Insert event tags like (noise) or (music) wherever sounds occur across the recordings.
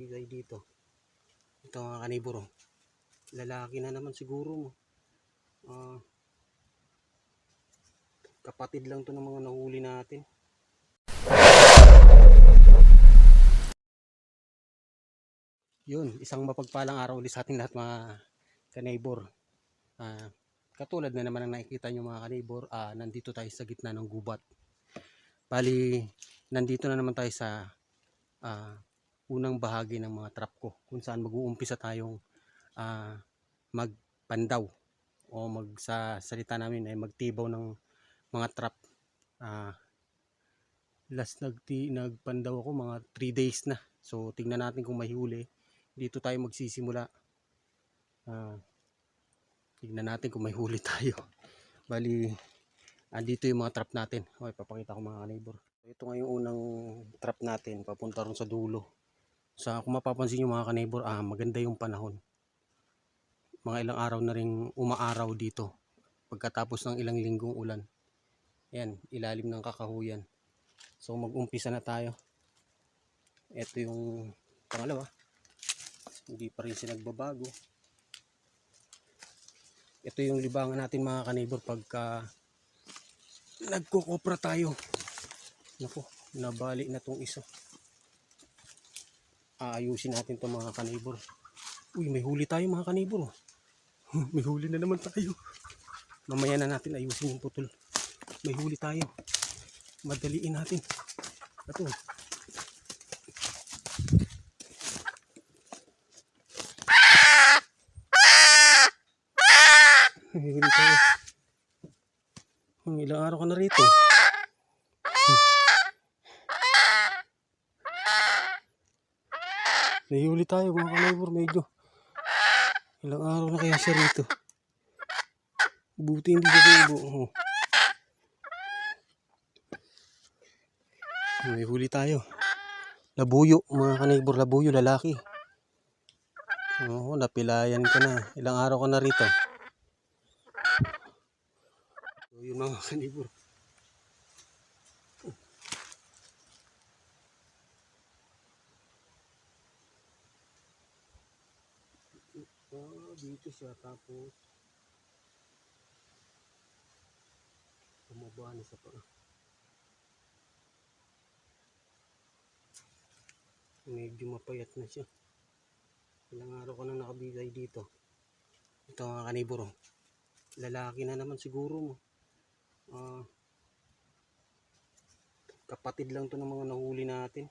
Bigay dito. Ito mga kanibor. oh. Lalaki na naman siguro mo. Ah, kapatid lang to ng mga nahuli natin. Yun, isang mapagpalang araw ulit sa ating lahat mga kanibor. Ah, katulad na naman ang nakikita nyo mga kanibor, ah, nandito tayo sa gitna ng gubat. Bali, nandito na naman tayo sa ah, unang bahagi ng mga trap ko kung saan mag-uumpisa tayong ah, magpandaw o mag sa salita namin ay magtibaw ng mga trap. Ah, last nagti nagpandaw ako mga 3 days na. So tingnan natin kung may huli. Dito tayo magsisimula. Ah, tingnan natin kung may huli (laughs) tayo. Bali andito yung mga trap natin. Okay, papakita ko mga neighbor. Ito nga yung unang trap natin papunta ron sa dulo. Sa kung mapapansin nyo mga kaneighbor, ah, maganda yung panahon. Mga ilang araw na ring umaaraw dito. Pagkatapos ng ilang linggong ulan. Yan, ilalim ng kakahuyan. So mag-umpisa na tayo. Ito yung pangalawa. Hindi pa rin siya nagbabago. Ito yung libangan natin mga kaneighbor pagka nagkukopra tayo. Nako, nabali na tong isa. Aayusin natin to mga kanibor. Uy, may huli tayo mga kanibor. oh. (laughs) may huli na naman tayo. Mamaya na natin ayusin yung putol. May huli tayo. Madaliin natin. Ito. May huli tayo. Ilang araw ka na rito. Nahihuli tayo mga kanibor medyo. Ilang araw na kaya siya rito. Buti hindi siya subo. Oh. May tayo. Labuyo mga kanibor. Labuyo lalaki. Oo, napilayan ka na. Ilang araw ka na rito. So, yun mga kanibor. Ah, dito siya tapos bumaba na sa pa. Medyo mapayat na siya. Ilang araw ko na nakabigay dito. Ito mga kaniburo. Lalaki na naman siguro mo. Ah, kapatid lang to ng mga nahuli natin.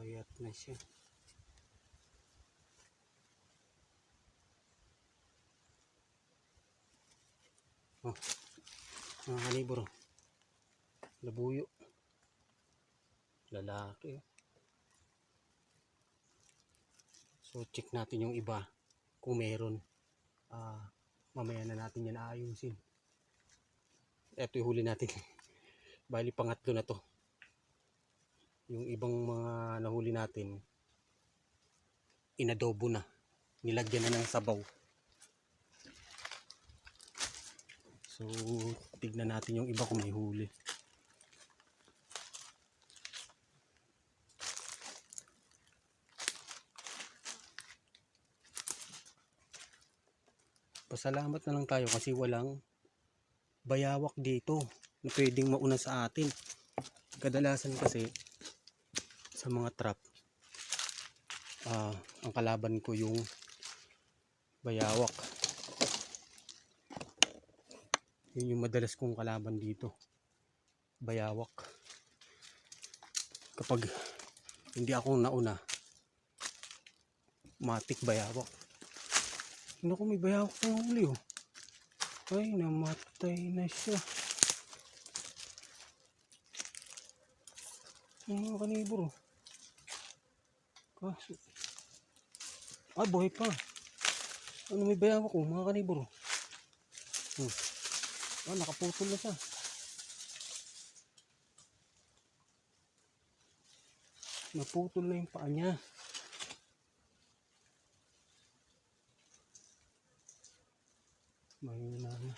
Payat na siya. Oh, mga kaniburo. Labuyo. Lalaki. oh. So, check natin yung iba. Kung meron. Ah, mamaya na natin yan aayusin. Ito yung huli natin. (laughs) Bali, pangatlo na to yung ibang mga nahuli natin inadobo na. Nilagyan na ng sabaw. So tignan natin yung iba kung may huli. Pasalamat na lang tayo kasi walang bayawak dito na pwedeng mauna sa atin. Kadalasan kasi sa mga trap. Ah ang kalaban ko yung bayawak. Yun yung madalas kong kalaban dito. Bayawak. Kapag hindi ako nauna matik bayawak. Naku may bayawak pang huli oh. Ay namatay na siya. Yung mga kanibor oh Kaso. Ah, buhay pa. Ano may bayawa ko, mga kanibor. Hmm. Ah, nakaputol na siya. Naputol na yung paa niya. Mahina na.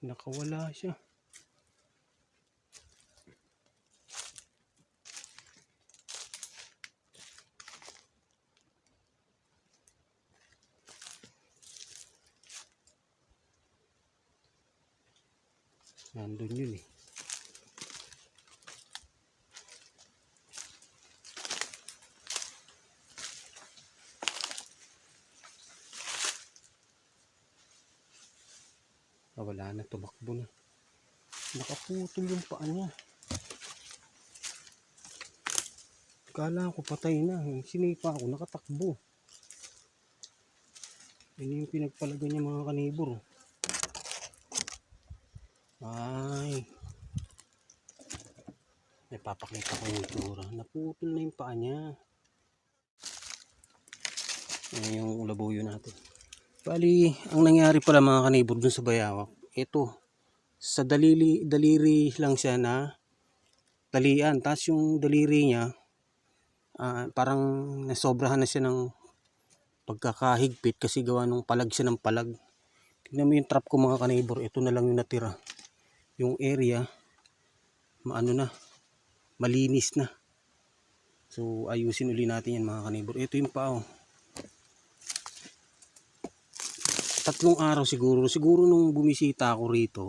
Nakawala siya. Nandun yun eh. Ah, wala na, tumakbo na. Nakaputol yung paa niya. Kala ko patay na. Sinipa ako, nakatakbo. Yan yung pinagpalagan niya mga kanibor. Ay. May papakita ko yung tura. Naputol na yung paa niya. Yan yung labuyo natin. Bali, ang nangyari pala mga kanibor dun sa bayawak, ito, sa dalili, daliri lang siya na talian. Tapos yung daliri niya, ah, parang nasobrahan na siya ng pagkakahigpit kasi gawa nung palag siya ng palag. Tignan mo yung trap ko mga kanibor, ito na lang yung natira. Yung area, maano na, malinis na. So ayusin uli natin yan mga kanibor. Ito yung pao. Tatlong araw siguro. Siguro nung bumisita ako rito,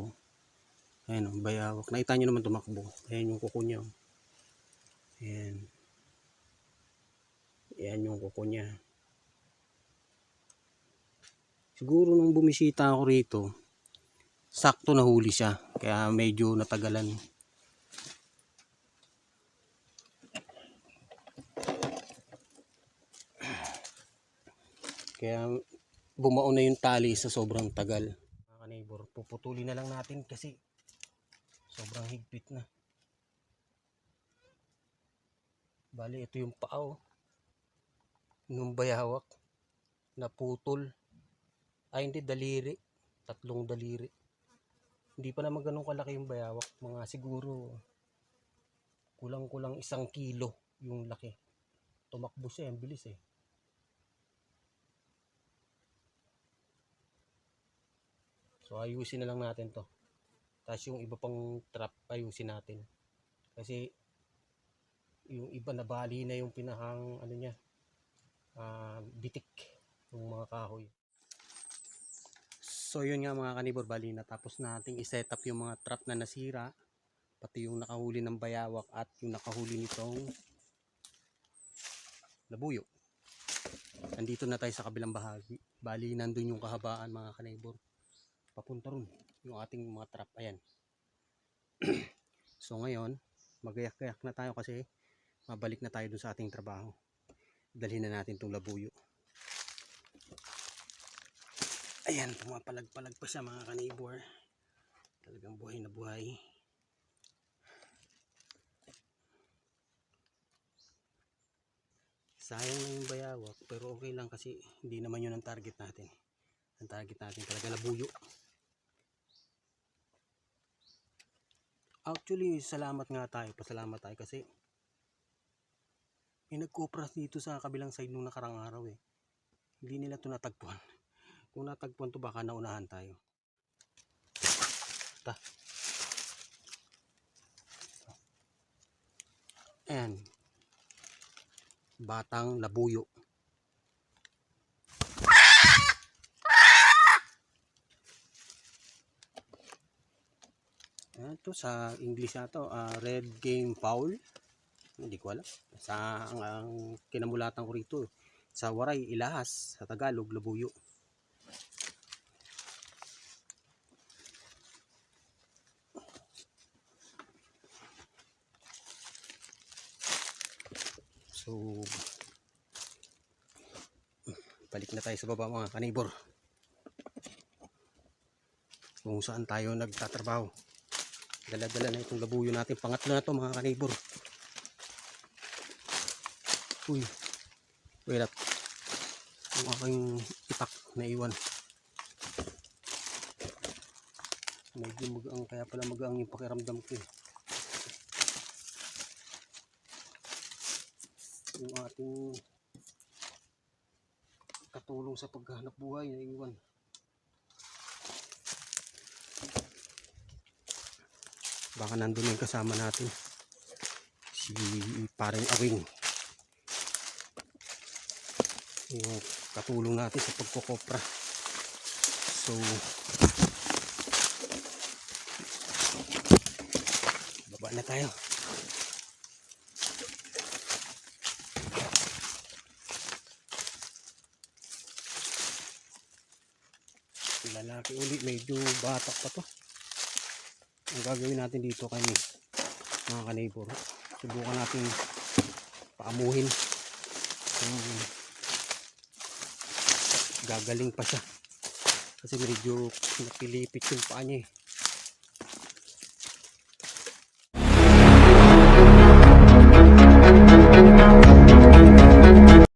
ayan o, bayawak. Nakita nyo naman tumakbo. Ayan yung kuko niya. Ayan. Ayan yung kuko niya. Siguro nung bumisita ako rito, sakto nahuli siya. Kaya medyo natagalan. Kaya bumaon na yung tali sa sobrang tagal. Mga neighbor, puputulin na lang natin kasi sobrang higpit na. Bali, ito yung paa oh. Nung bayawak. Naputol. Ay, hindi, daliri. Tatlong daliri. Hindi pa naman ganun kalaki yung bayawak. Mga siguro kulang-kulang isang kilo yung laki. Tumakbo siya, ang bilis eh. So ayusin na lang natin to. Tapos yung iba pang trap ayusin natin. Kasi yung iba na bali na yung pinahang ano niya ah, bitik yung mga kahoy. So yun nga mga kanibor bali na tapos nating i-set up yung mga trap na nasira pati yung nakahuli ng bayawak at yung nakahuli nitong labuyo. Nandito na tayo sa kabilang bahagi. Bali nandun yung kahabaan mga kanibor. Papunta ron yung ating mga trap. Ayan. (clears throat) So ngayon magayak-gayak na tayo kasi mabalik na tayo dun sa ating trabaho. Dalhin na natin tong labuyo ayan pumapalag-palag pa siya mga kanibor talagang buhay na buhay sayang na yung bayawak pero okay lang kasi hindi naman yun ang target natin ang target natin talaga labuyo Actually, salamat nga tayo. Pasalamat tayo kasi may nagkopras dito sa kabilang side nung nakarang araw eh. Hindi nila ito natagpuan. Kung natagpuan to baka naunahan tayo. Ta. And batang labuyo. Ito sa English na to, ah, red game foul. Hindi ko alam. Sa ang, ang kinamulatan ko rito, sa Waray, Ilahas, sa Tagalog, Labuyo. So, balik na tayo sa baba mga kanibor. Kung saan tayo nagtatrabaho. Dala-dala na itong labuyo natin. Pangatlo na to mga kanibor. Uy. Wait up. Yung aking itak na iwan. Medyo magaang kaya pala magaang yung pakiramdam ko eh. Yung ating katulong sa paghahanap buhay na iwan. baka nandun yung kasama natin si paring awing yung katulong natin sa pagkokopra so na tayo. Lalaki ulit, medyo batak pa to. Ang gagawin natin dito kay mga kaneighbor. Subukan natin paamuhin kung gagaling pa siya. Kasi medyo napilipit yung paa niya eh.